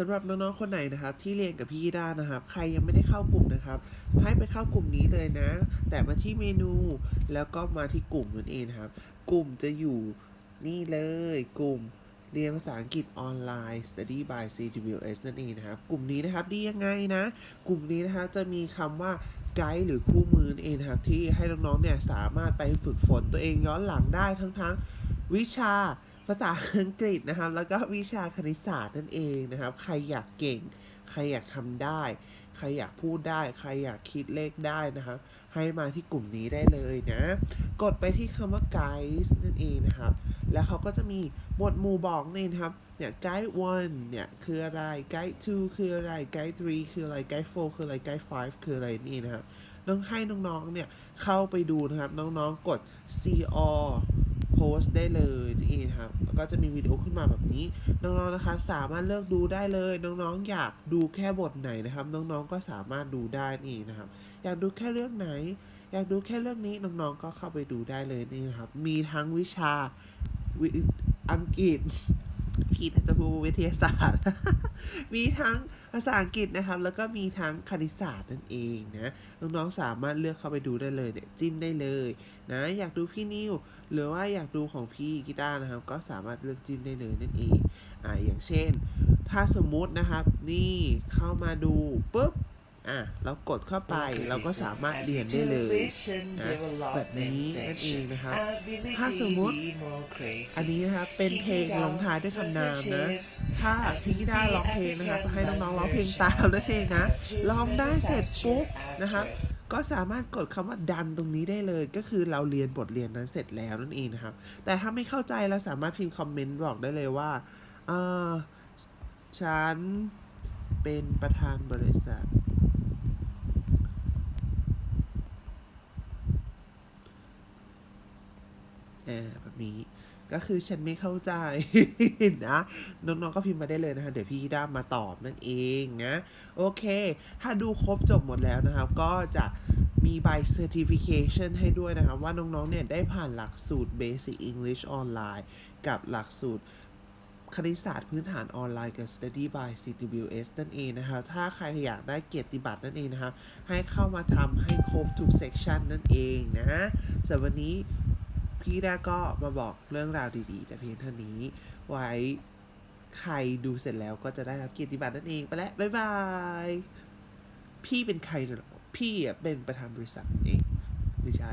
สำหรับน้องๆคนไหนนะครับที่เรียนกับพี่ด้านะครับ ใครยังไม่ได้เข้ากลุ่มนะครับ ให้ไปเข้ากลุ่มนี้เลยนะ แต่มาที่เมนูแล้วก็มาที่กลุ่มนั่นเองนะครับ กลุ่มจะอยู่นี่เลยกลุ่มเรียนภาษาอังกฤษออนไลน์ study by CWS นั่นเองนะครับ กลุ่มนี้นะครับดียังไงนะ กลุ่มนี้นะครับจะมีคำว่าไกด์หรือคู่มือนั่นเองครับที่ให้น้องๆเนี่ยสามารถไปฝึกฝนตัวเองย้อนหลังได้ทั้งทั้งๆวิชา ภาษาอังกฤษนะครับ แล้วก็วิชาคณิตศาสตร์นั่นเองนะครับ ใครอยากเก่ง ใครอยากทำได้ ใครอยากพูดได้ ใครอยากคิดเลขได้นะครับ ให้มาที่กลุ่มนี้ได้เลยนะ กดไปที่คำว่า guides นั่นเองนะครับ แล้วเขาก็จะมีหมวดหมู่บอกนี่นะครับ เนี่ย guide 1เนี่ยคืออะไร guide 2คืออะไร guide 3คืออะไร guide 4คืออะไร guide 5คืออะไรนี่นะครับต้องให้น้องๆ เนี่ยเข้าไปดูนะครับ น้องๆ กด CR post ได้เลยนี่นะครับแล้วก็จะมีวิดีโอขึ้นมาแบบนี้ น้องๆนะครับสามารถเลือกดูได้เลย น้องๆ อยากดูแค่บทไหนนะครับ น้องๆ ก็สามารถดูได้นี่นะครับ อยากดูแค่เรื่องไหน อยากดูแค่เรื่องนี้น้องๆ ก็เข้าไปดูได้เลยนี่นะครับ มีทั้งวิชาวิอังกฤษพี่จะพูดวิทยาศาสตร์ มีทั้งภาษาอังกฤษนะครับ แล้วก็มีทั้งคณิตศาสตร์นั่นเองนะน้องๆสามารถเลือกเข้าไปดูได้เลยเนี่ยจิ้มได้เลยนะอยากดูพี่นิวหรือว่าอยากดูของพี่กีตาร์นะครับ ก็สามารถเลือกจิ้มได้เลยนั่นเองอ่าอย่างเช่น ถ้าสมมุตินะครับ นี่เข้ามาดูปุ๊บ อะเรากดเข้าไปเราก็สามารถเรียนได้เลยนะแบบนี้นั่นเองนะครับ ถ้าสมมุติอันนี้นะครับเป็นเพลงลงท้ายด้วยคำนามนะ ถ้าพี่กีตาร์ร้องเพลงนะครับจะให้น้องๆร้องเพลงตามด้วยเพลงนะร้องได้เสร็จปุ๊บนะครับก็สามารถกดคำว่าดันตรงนี้ได้เลย ก็คือเราเรียนบทเรียนนั้นเสร็จแล้วนั่นเองนะครับ แต่ถ้าไม่เข้าใจเราสามารถพิมพ์คอมเมนต์บอกได้เลยว่าเออฉันเป็นประธานบริษัท เออแบบนี้ก็คือฉันไม่เข้าใจนะ น้องๆก็พิมพ์มาได้เลยนะคะ เดี๋ยวพี่ด้ามาตอบนั่นเองนะ โอเค ถ้าดูครบจบหมดแล้วนะครับ ก็จะมีใบ certification ให้ด้วยนะครับ ว่าน้องๆเนี่ยได้ผ่านหลักสูตร Basic English Online กับหลักสูตรคณิตศาสตร์พื้นฐานออนไลน์กับ Study by CWS นั่นเองนะครับ ถ้าใครอยากได้เกียรติบัตรนั่นเองนะครับ ให้เข้ามาทำให้ครบทุกเซกชันนั่นเองนะสำหรับวันนี้ พี่ดาก็มาบอกเรื่องราวดีๆ แต่เพียงเท่านี้ ไว้ใครดูเสร็จแล้วก็จะได้รับเกียรติบัตรนั่นเองไปแล้ว บ๊ายบาย พี่เป็นใครเนี่ยเหรอพี่เป็นประธานบริษัทเอง ไม่ใช่